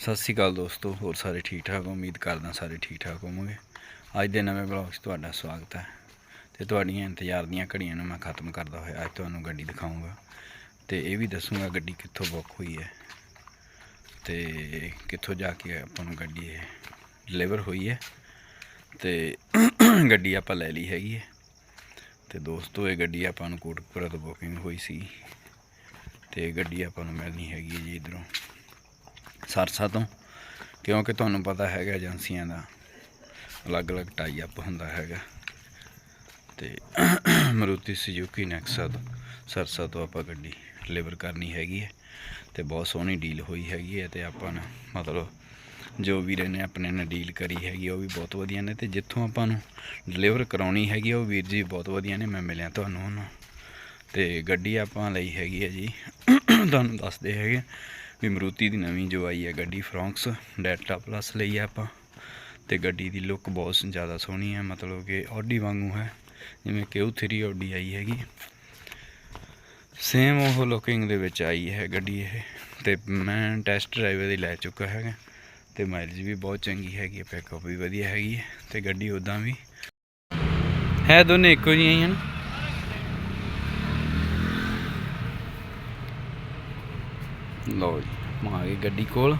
ਸਤਿ ਸ਼੍ਰੀ ਅਕਾਲ ਦੋਸਤੋ, ਹੋਰ ਸਾਰੇ ਠੀਕ ਠਾਕ? ਉਮੀਦ ਕਰਦਾ ਸਾਰੇ ਠੀਕ ਠਾਕ ਹੋਵੋਗੇ। ਅੱਜ ਦੇ ਨਵੇਂ ਬਲੌਗ 'ਚ ਤੁਹਾਡਾ ਸਵਾਗਤ ਹੈ। ਤੇ ਤੁਹਾਡੀਆਂ ਇੰਤਜ਼ਾਰ ਦੀਆਂ ਘੜੀਆਂ ਨੂੰ ਮੈਂ ਖਤਮ ਕਰਦਾ ਹੋਇਆ, ਅੱਜ ਤੁਹਾਨੂੰ ਗੱਡੀ ਦਿਖਾਉਂਗਾ ਤੇ ਇਹ ਵੀ ਦੱਸੂਗਾ ਗੱਡੀ ਕਿੱਥੋਂ ਬੁੱਕ ਹੋਈ ਹੈ। ਤੇ ਕਿੱਥੋਂ ਜਾ ਕੇ ਆਪਾਂ ਨੂੰ ਗੱਡੀ ਇਹ ਡਿਲੀਵਰ ਹੋਈ ਹੈ। ਤੇ ਗੱਡੀ ਆਪਾਂ ਲੈ ਲਈ ਹੈਗੀ ਹੈ। ਤੇ ਦੋਸਤੋ, ਇਹ ਗੱਡੀ ਆਪਾਂ ਨੂੰ ਕੋਟਕਪੁਰਾ ਤੋਂ ਬੁਕਿੰਗ ਹੋਈ ਸੀ। ਤੇ ਗੱਡੀ ਆਪਾਂ ਨੂੰ ਮਿਲਣੀ ਹੈਗੀ ਹੈ ਜੀ ਇਧਰੋਂ। ਸਰਸਾ ਤੋਂ, ਕਿਉਂਕਿ ਤੁਹਾਨੂੰ ਪਤਾ ਹੈਗਾ ਏਜੰਸੀਆਂ ਦਾ ਅਲੱਗ-ਅਲੱਗ ਟਾਈ ਅਪ ਹੁੰਦਾ ਹੈਗਾ। ਤੇ ਮਰੂਤੀ ਸੁਜ਼ੂਕੀ ਨੈਕਸਾ ਤੋਂ, ਸਰਸਾ ਤੋਂ ਆਪਾਂ ਗੱਡੀ ਡਿਲੀਵਰ ਕਰਨੀ ਹੈਗੀ ਹੈ ਤੇ ਬਹੁਤ ਸੋਹਣੀ ਡੀਲ ਹੋਈ ਹੈਗੀ ਹੈ ਤੇ ਆਪਾਂ ਨੇ ਮਤਲਬ ਜੋ ਵੀਰ ਨੇ ਆਪਣੇ ਨਾਲ ਡੀਲ ਕਰੀ ਹੈਗੀ ਉਹ ਵੀ ਬਹੁਤ ਵਧੀਆ ਨੇ ਤੇ ਜਿੱਥੋਂ ਆਪਾਂ ਨੂੰ ਡਿਲੀਵਰ ਕਰਾਉਣੀ ਹੈਗੀ ਉਹ ਵੀਰ ਜੀ ਬਹੁਤ ਵਧੀਆ ਨੇ, ਮੈਂ ਮਿਲਿਆ ਤੁਹਾਨੂੰ ਉਹਨਾਂ। ਤੇ ਗੱਡੀ ਆਪਾਂ ਲਈ ਹੈਗੀ ਹੈ ਜੀ, ਤੁਹਾਨੂੰ ਦੱਸਦੇ ਹੈਗੇ। ਵੀ ਮਰੂਤੀ ਦੀ ਨਵੀਂ ਜੋ ਆਈ ਹੈ ਗੱਡੀ ਫਰੌਂਕਸ ਡੈਲਟਾ ਪਲੱਸ ਲਈ ਹੈ ਆਪਾਂ। ਤੇ ਗੱਡੀ ਦੀ ਲੁੱਕ ਬਹੁਤ ਜ਼ਿਆਦਾ ਸੋਹਣੀ ਹੈ, ਮਤਲਬ ਕਿ ਆਡੀ ਵਾਂਗੂ ਹੈ, ਜਿਵੇਂ ਕਿ ਉਹ 3 ਆਡੀ ਆਈ ਹੈਗੀ। ਸੇਮ ਉਹ ਲੁਕਿੰਗ ਦੇ ਵਿੱਚ ਆਈ ਹੈ ਗੱਡੀ ਇਹ, ਤੇ ਮੈਂ ਟੈਸਟ ਡਰਾਈਵ ਦੀ ਲੈ ਚੁੱਕਾ ਹੈਗਾ। ਤੇ ਮਾਈਲੇਜ ਵੀ ਬਹੁਤ ਚੰਗੀ ਹੈਗੀ ਹੈ ਪਿਕਅਪ ਵੀ ਵਧੀਆ ਹੈਗੀ ਹੈ, ਤੇ ਗੱਡੀ ਉਦਾਂ ਵੀ। ਹੈ ਦੋਨੇ ਇੱਕੋ ਜਿਹੀਆਂ ਹੀ ਹਨ। ਲਓ ਜੀ ਮੈਂ ਆ ਗਏ ਗੱਡੀ ਕੋਲ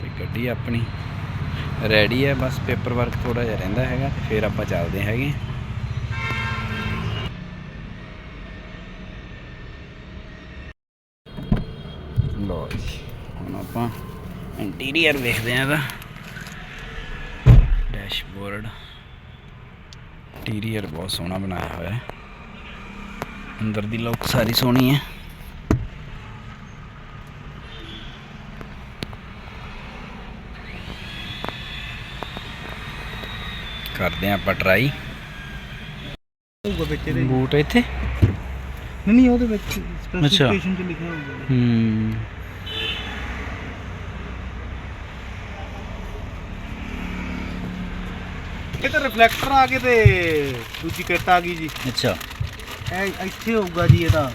ਤੇ ਗੱਡੀ ਆਪਣੀ ਰੈਡੀ ਹੈ, ਬਸ ਪੇਪਰ ਵਰਕ ਥੋੜਾ ਜਿਹਾ ਰਹਿੰਦਾ ਹੈਗਾ ਤੇ ਫਿਰ ਆਪਾਂ ਚੱਲਦੇ ਹੈਗੇ। ਲਓ ਜੀ, ਹੁਣ ਆਪਾਂ ਇੰਟੀਰੀਅਰ ਵੇਖਦੇ ਆਂ ਇਹਦਾ। ਡੈਸ਼ਬੋਰਡ ਇੰਟੀਰੀਅਰ ਬਹੁਤ ਸੋਹਣਾ ਬਣਾਇਆ ਹੋਇਆ ਹੈ। ਅੰਦਰ ਦੀ ਲੁੱਕ ਸਾਰੀ ਸੋਹਣੀ ਹੈ। ਕਰਦੇ ਆਂ ਆਪਾਂ ਟਰਾਈ ਹੋਊਗਾ ਵਿੱਚ ਇਹਦੇ। ਬੂਟ ਇੱਥੇ? ਨਹੀਂ ਨਹੀਂ ਉਹਦੇ ਵਿੱਚ ਸਪੈਸੀਫਿਕੇਸ਼ਨ 'ਚ ਲਿਖਿਆ ਹੋਊਗਾ। ਹੂੰ। ਇਹ ਤਾਂ ਰਿਫਲੈਕਟਰ ਆ ਗਏ ਤੇ ਦੂਜੀ ਕਿੱਟ ਆ ਗਈ ਜੀ। ਅੱਛਾ। ਇਹ ਇੱਥੇ ਹੋਊਗਾ ਜੀ ਇਹਦਾ।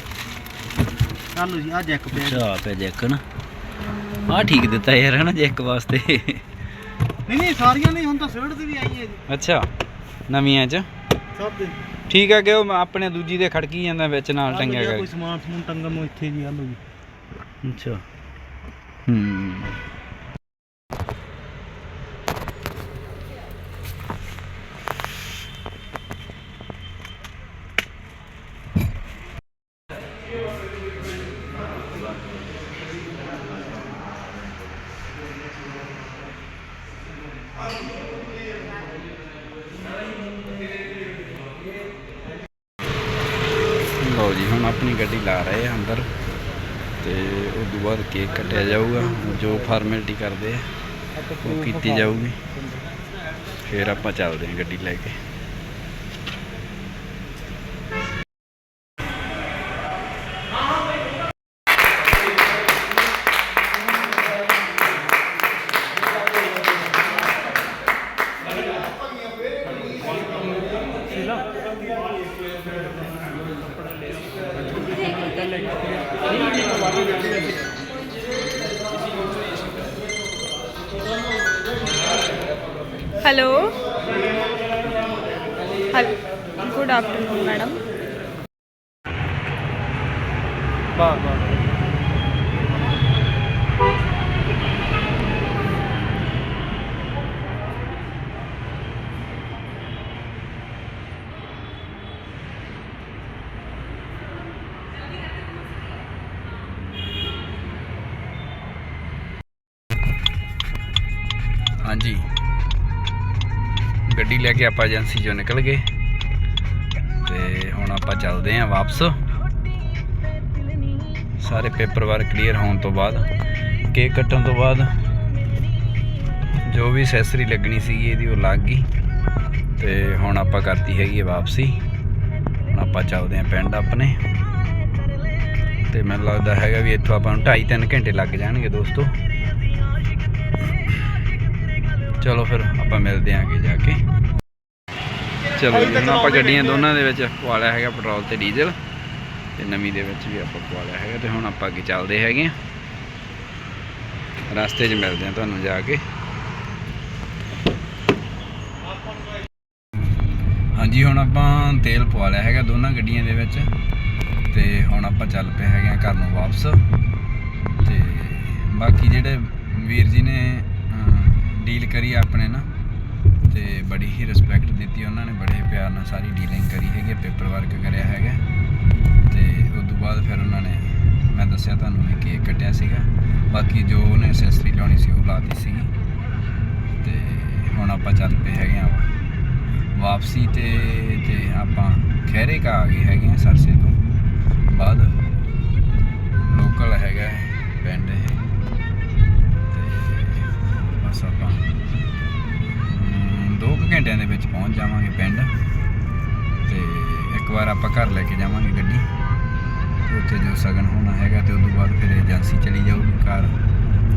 ਚੱਲੋ ਜੀ ਆ ਜੈਕ ਪਿਆ। ਅੱਛਾ ਪੈ ਜੈਕ ਨਾ। ਆ ਠੀਕ ਦਿੱਤਾ ਯਾਰ ਹਨਾ ਜੈਕ ਵਾਸਤੇ। ਨਹੀਂ ਨਹੀਂ ਸਾਰੀਆਂ ਨਹੀਂ ਹੁਣ ਤਾਂ ਸਿਵਟ ਦੀ ਵੀ ਆਈ ਹੈ ਜੀ। ਅੱਛਾ ਨਵੀਆਂ ਚ? ਸਭ ਦੇ। ਠੀਕ ਆ ਕਿ ਉਹ ਆਪਣੇ ਦੂਜੀ ਦੇ ਖੜਕੀ ਜਾਂਦਾ ਵਿੱਚ ਨਾਲ ਟੰਗਿਆ ਕਰ ਕੋਈ ਸਮਾਨ ਸਮੂਨ ਟੰਗਣ ਨੂੰ ਇੱਥੇ ਜੀ ਆ ਲਓ ਜੀ। ਅੱਛਾ। ਹੂੰ। ਲਓ ਜੀ, ਹੁਣ ਆਪਣੀ ਗੱਡੀ ਲਾ ਰਹੇ ਆ ਅੰਦਰ ਤੇ ਉਸ ਤੋਂ ਬਾਅਦ ਕੇਕ ਕੱਟਿਆ ਜਾਊਗਾ, ਜੋ ਫਾਰਮੈਲਿਟੀ ਕਰਦੇ ਆ, ਉਹ ਕੀਤੀ ਜਾਊਗੀ। ਫਿਰ ਆਪਾਂ ਚੱਲਦੇ ਹਾਂ ਗੱਡੀ ਲੈ ਕੇ। హలో. Good afternoon madam. బాగా ਹਾਂਜੀ। ਗੱਡੀ ਲੈ ਕੇ ਆਪਾਂ ਏਜੰਸੀ ਚੋਂ ਨਿਕਲ ਗਏ। ਤੇ ਹੁਣ ਆਪਾਂ ਚੱਲਦੇ ਆਂ ਵਾਪਸ। ਸਾਰੇ ਪੇਪਰ ਵਰਕ ਕਲੀਅਰ ਹੋਣ ਤੋਂ ਬਾਅਦ, ਕੇਕ ਕੱਟਣ ਤੋਂ ਬਾਅਦ, ਜੋ ਵੀ ਐਕਸੈਸਰੀ ਲੱਗਣੀ ਸੀਗੀ ਇਹਦੀ ਉਹ ਲੱਗ ਗਈ। ਤੇ ਹੁਣ ਆਪਾਂ ਕਰਤੀ ਹੈਗੀ ਹੈ ਵਾਪਸੀ। ਹੁਣ ਆਪਾਂ ਚੱਲਦੇ ਆਂ ਪਿੰਡ ਆਪਣੇ। ਤੇ ਮੈਨੂੰ ਲੱਗਦਾ ਹੈਗਾ ਵੀ ਇੱਥੋਂ ਆਪਾਂ ਨੂੰ 2.5 3 ਘੰਟੇ ਲੱਗ ਜਾਣਗੇ ਦੋਸਤੋ। ਚਲੋ ਫਿਰ ਆਪਾਂ ਮਿਲਦੇ ਆਂ ਅੱਗੇ ਜਾ ਕੇ। ਚਲੋ ਜੀ ਹੁਣ ਆਪਾਂ ਗੱਡੀਆਂ ਦੋਨਾਂ ਦੇ ਵਿੱਚ ਪਵਾ ਲਿਆ ਹੈਗਾ ਪੈਟਰੋਲ ਤੇ ਡੀਜ਼ਲ। ਤੇ ਨਵੀਂ ਦੇ ਵਿੱਚ ਵੀ ਆਪਾਂ ਪਵਾ ਲਿਆ ਹੈਗਾ ਤੇ ਹੁਣ ਆਪਾਂ ਅੱਗੇ ਚੱਲਦੇ ਹੈਗੇ ਆ। ਰਸਤੇ 'ਚ ਮਿਲਦੇ ਆ ਤੁਹਾਨੂੰ ਜਾ ਕੇ। ਹਾਂਜੀ ਹੁਣ ਆਪਾਂ ਤੇਲ ਪਵਾ ਲਿਆ ਹੈਗਾ ਦੋਨਾਂ ਗੱਡੀਆਂ ਦੇ ਵਿੱਚ। ਤੇ ਹੁਣ ਆਪਾਂ ਚੱਲ ਪਏ ਹੈਗੇ ਆ ਘਰ ਨੂੰ ਵਾਪਸ। ਤੇ ਬਾਕੀ ਜਿਹੜੇ ਵੀਰ ਜੀ ਨੇ ਡੀਲ ਕਰੀ ਆਪਣੇ ਨਾ, ਤੇ ਬੜੀ ਹੀ ਰਿਸਪੈਕਟ ਦਿੱਤੀ ਉਹਨਾਂ ਨੇ, ਬੜੇ ਪਿਆਰ ਨਾਲ ਸਾਰੀ ਡੀਲਿੰਗ ਕਰੀ ਹੈਗੀ ਪੇਪਰ ਵਰਕ ਕਰਿਆ ਹੈਗਾ। ਤੇ ਉਸ ਤੋਂ ਬਾਅਦ ਫਿਰ ਉਹਨਾਂ ਨੇ ਮੈਂ ਦੱਸਿਆ ਤੁਹਾਨੂੰ ਵੀ ਕੇਕ ਕੱਟਿਆ ਸੀਗਾ। ਬਾਕੀ ਜੋ ਉਹਨੇ ਅਸੈਸਰੀ ਲਾਉਣੀ ਸੀ, ਉਹ ਲਾਤੀ ਸੀਗੀ। ਤੇ ਹੁਣ ਆਪਾਂ ਚੱਲ ਪਏ ਹੈਗੇ ਆ ਵਾਪਸੀ ਤੇ ਤੇ ਆਪਾਂ ਖਹਿਰੇ ਕਾ ਆ ਗਏ ਹੈਗੇ ਆ ਸਰਸੇ ਤੋਂ। ਬਾਅਦ ਲੋਕਲ ਹੈਗਾ ਪਿੰਡ ਇਹ ਘੰਟਿਆਂ ਦੇ ਵਿੱਚ ਪਹੁੰਚ ਜਾਵਾਂਗੇ ਪਿੰਡ ਤੇ ਇੱਕ ਵਾਰ ਆਪਾਂ ਘਰ ਲੈ ਕੇ ਜਾਵਾਂਗੇ ਗੱਡੀ। ਉੱਥੇ ਜੋ ਸਗਨ ਹੋਣਾ ਹੈਗਾ ਤੇ ਉਸ ਤੋਂ ਬਾਅਦ ਫਿਰ ਏਜੰਸੀ ਚਲੀ ਜਾਊਗੀ ਕਾਰ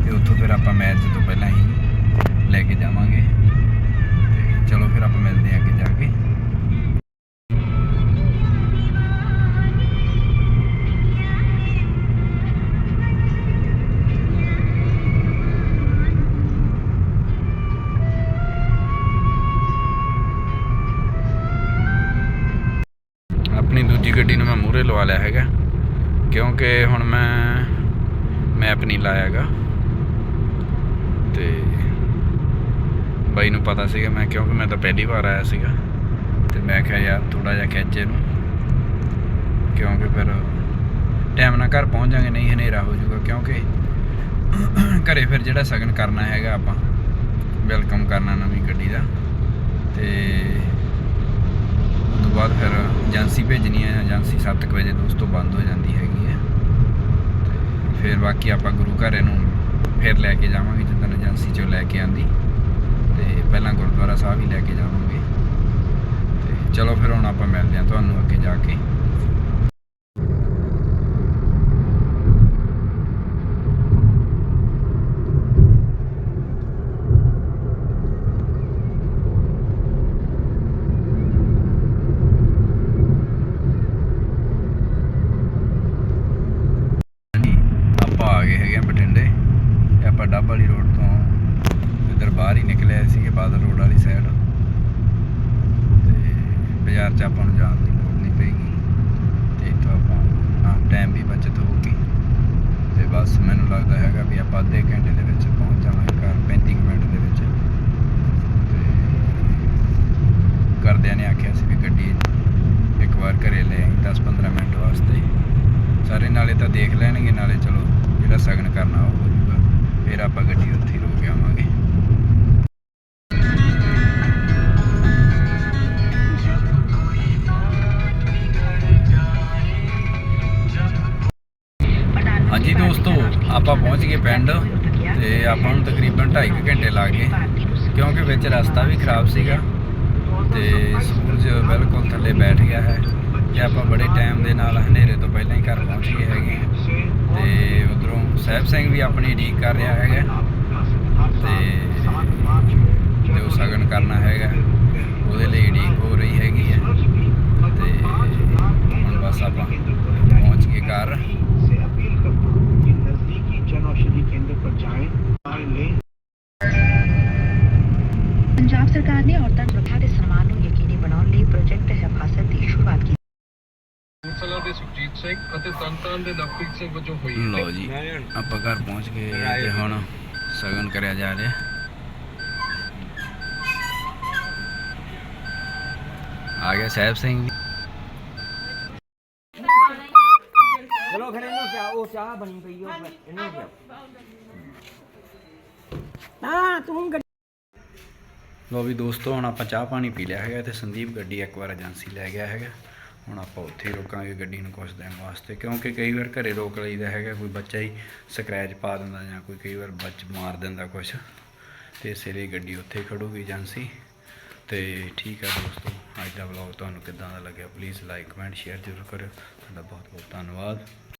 ਤੇ ਉੱਥੋਂ ਫਿਰ ਆਪਾਂ ਮੈਰਿਜ ਤੋਂ ਪਹਿਲਾਂ ਹੀ ਲੈ ਕੇ ਜਾਵਾਂਗੇ। ਤੇ ਚਲੋ ਫਿਰ ਆਪਾਂ ਮਿਲਦੇ ਹਾਂ ਅੱਗੇ ਜਾ ਕੇ। ਆਪਣੀ ਦੂਜੀ ਗੱਡੀ ਨੂੰ ਮੈਂ ਮੂਹਰੇ ਲਵਾ ਲਿਆ ਹੈਗਾ। ਕਿਉਂਕਿ ਹੁਣ ਮੈਂ ਮੈਪ ਨਹੀਂ ਲਾਇਆਗਾ ਤੇ ਬਾਈ ਨੂੰ ਪਤਾ ਸੀਗਾ ਮੈਂ, ਕਿਉਂਕਿ ਮੈਂ ਤਾਂ ਪਹਿਲੀ ਵਾਰ ਆਇਆ ਸੀਗਾ। ਤੇ ਮੈਂ ਕਿਹਾ ਯਾਰ ਥੋੜਾ ਜਿਹਾ ਖਿੱਚ ਇਹਨੂੰ। ਕਿਉਂਕਿ ਫਿਰ ਟਾਈਮ ਨਾਲ ਘਰ ਪਹੁੰਚ ਜਾਾਂਗੇ ਨਹੀਂ ਹਨੇਰਾ ਹੋ ਜਾਊਗਾ। ਕਿਉਂਕਿ ਘਰੇ ਫਿਰ ਜਿਹੜਾ ਸਗਨ ਕਰਨਾ ਹੈਗਾ ਆਪਾਂ ਵੈਲਕਮ ਕਰਨਾ ਨਵੀਂ ਗੱਡੀ ਦਾ। ਤੇ ਉਸ ਤੋਂ ਬਾਅਦ ਫਿਰ ਏਜੰਸੀ ਭੇਜਣੀ ਹੈ, ਏਜੰਸੀ 7 ਵਜੇ ਤੋਂ ਉਸ ਤੋਂ ਬੰਦ ਹੋ ਜਾਂਦੀ ਹੈਗੀ ਹੈ। ਫਿਰ ਬਾਕੀ ਆਪਾਂ ਗੁਰੂ ਘਰ ਨੂੰ ਫਿਰ ਲੈ ਕੇ ਜਾਵਾਂਗੇ, ਜਦੋਂ ਏਜੰਸੀ ਚੋਂ ਲੈ ਕੇ ਆਂਦੀ ਤੇ ਪਹਿਲਾਂ ਗੁਰਦੁਆਰਾ ਸਾਹਿਬ ਹੀ ਲੈ ਕੇ ਜਾਵਾਂਗੇ। ਤੇ ਚਲੋ ਫਿਰ ਹੁਣ ਆਪਾਂ ਮਿਲਦੇ ਹਾਂ ਤੁਹਾਨੂੰ ਅੱਗੇ ਜਾ ਕੇ ਹਾਂਜੀ ਆਪਾਂ ਆ ਗਏ ਹੈਗੇ ਆ ਬਠਿੰਡੇ ਤੇ ਆਪਾਂ ਡੱਬ ਵਾਲੀ ਰੋਡ ਤੋਂ ਇੱਧਰ ਬਾਹਰ ਹੀ ਨਿਕਲੇ ਸੀਗੇ ਬਾਦਲ ਰੋਡ ਵਾਲੀ ਸਾਈਡ ਤੇ ਬਾਜ਼ਾਰ 'ਚ ਆਪਾਂ ਨੂੰ ਜਾਣ ਦੀ ਲੋੜ ਨਹੀਂ ਪਏਗੀ। ਤੇ ਇੱਥੋਂ ਆਪਾਂ ਹਾਂ ਟਾਈਮ ਵੀ ਬਚਤ ਹੋਊਗੀ। ਤੇ ਬਸ ਮੈਨੂੰ ਲੱਗਦਾ ਹੈਗਾ ਵੀ ਆਪਾਂ ਅੱਧੇ ਘੰਟੇ ਦੇ ਵਿੱਚ ਪਹੁੰਚ ਜਾਵਾਂਗੇ ਘਰ 35 ਕੁ ਮਿੰਟ ਦੇ ਵਿੱਚ। ਤੇ ਘਰਦਿਆਂ ਨੇ ਆਖਿਆ ਸੀ ਵੀ ਗੱਡੀ ਇੱਕ ਵਾਰ ਘਰੇ ਲੈ ਆਈ 10-15 ਮਿੰਟ ਵਾਸਤੇ। ਸਾਰੇ ਨਾਲੇ ਤਾਂ ਦੇਖ ਲੈਣਗੇ, ਨਾਲੇ ਚਲੋ ਜਿਹੜਾ ਸਗਨ ਕਰਨਾ ਉਹ ਹੋ ਜਾਊਗਾ। ਫਿਰ ਆਪਾਂ ਗੱਡੀ ਉੱਥੇ ਹਾਂਜੀ ਦੋਸਤੋ, ਆਪਾਂ ਪਹੁੰਚ ਗਏ ਪਿੰਡ ਤੇ ਆਪਾਂ ਨੂੰ ਤਕਰੀਬਨ 2.5 ਘੰਟੇ ਲੱਗ ਗਏ, ਕਿਉਂਕਿ ਵਿੱਚ ਰਸਤਾ ਵੀ ਖਰਾਬ ਸੀਗਾ ਤੇ ਸੂਰਜ ਬਿਲਕੁਲ ਥੱਲੇ ਬੈਠ ਗਿਆ ਹੈ ਤੇ ਆਪਾਂ ਬੜੇ ਟਾਈਮ ਦੇ ਨਾਲ ਹਨੇਰੇ ਤੋਂ ਪਹਿਲਾਂ ਹੀ ਘਰ ਪਹੁੰਚ ਗਏ ਹੈਗੇ ਹਾਂ। ਤੇ ਉਧਰੋਂ ਸਾਹਿਬ ਸਿੰਘ ਵੀ ਆਪਣੀ ਢੀਕ ਕਰ ਰਿਹਾ ਹੈਗਾ ਤੇ ਜੋ ਸਗਨ ਕਰਨਾ ਹੈਗਾ, ਉਹਦੇ ਲਈ ਢੀਕ ਹੋ ਰਹੀ ਹੈਗੀ ਹੈ ਤੇ ਹੁਣ ਬਸ ਆਪਾਂ ਪਹੁੰਚ ਗਏ ਘਰ ਸਰਕਾਰ ਨੇ ਔਰਤਾਂ ਸੁਰੱਖਿਆ ਦੇ ਸਨਮਾਨ ਨੂੰ ਯਕੀਨੀ ਬਣਾਉਣ ਲਈ ਪ੍ਰੋਜੈਕਟ ਹਿਫਾਜ਼ਤ ਦੀ ਸ਼ੁਰੂਆਤ ਕੀਤੀ। ਕੌਂਸਲਰ ਦੇ ਸੁਖਜੀਤ ਸਿੰਘ ਅਤੇ ਤਨਤਾਨ ਦੇ ਲਵਪ੍ਰੀਤ ਸਿੰਘ ਵਜੋਂ ਹੋਈ ਹੈ। ਲਓ ਜੀ ਆਪਾਂ ਘਰ ਪਹੁੰਚ ਗਏ ਤੇ ਹੁਣ ਸਗਨ ਕਰਿਆ ਜਾ ਰਿਹਾ। ਆ ਗਿਆ ਸਾਹਿਬ ਸਿੰਘ ਚਲੋ ਫਿਰ ਇਹਨੂੰ ਚਾਹ ਉਹ ਚਾਹ ਬਣੀ ਪਈ ਉਹ ਇਹਨੂੰ ਪਿਆ ਲੋ ਵੀ ਦੋਸਤੋ, ਹੁਣ ਆਪਾਂ ਚਾਹ ਪਾਣੀ ਪੀ ਲਿਆ ਹੈਗਾ ਤੇ ਸੰਦੀਪ ਗੱਡੀ ਇੱਕ ਵਾਰ ਏਜੰਸੀ ਲੈ ਗਿਆ ਹੈਗਾ। ਹੁਣ ਆਪਾਂ ਉੱਥੇ ਹੀ ਰੋਕਾਂਗੇ ਗੱਡੀ ਨੂੰ ਕੁਛ ਦਿਨ ਵਾਸਤੇ, ਕਿਉਂਕਿ ਕਈ ਵਾਰ ਘਰੇ ਰੋਕ ਲਈਦਾ ਹੈਗਾ, ਕੋਈ ਬੱਚਾ ਹੀ ਸਕ੍ਰੈਚ ਪਾ ਦਿੰਦਾ ਜਾਂ ਕੋਈ ਕਈ ਵਾਰ ਬੱਚ ਮਾਰ ਦਿੰਦਾ ਕੁਛ। ਤੇ ਇਸੇ ਲਈ ਗੱਡੀ ਉੱਥੇ ਹੀ ਖੜੂਗੀ ਏਜੰਸੀ ਤੇ ਠੀਕ ਹੈ ਦੋਸਤੋ, ਅੱਜ ਦਾ ਵਲੌਗ ਤੁਹਾਨੂੰ ਕਿੱਦਾਂ ਦਾ ਲੱਗਿਆ ਪਲੀਜ਼ ਲਾਈਕ ਕਮੈਂਟ ਸ਼ੇਅਰ ਜ਼ਰੂਰ ਕਰਿਓ। ਤੁਹਾਡਾ ਬਹੁਤ ਬਹੁਤ ਧੰਨਵਾਦ।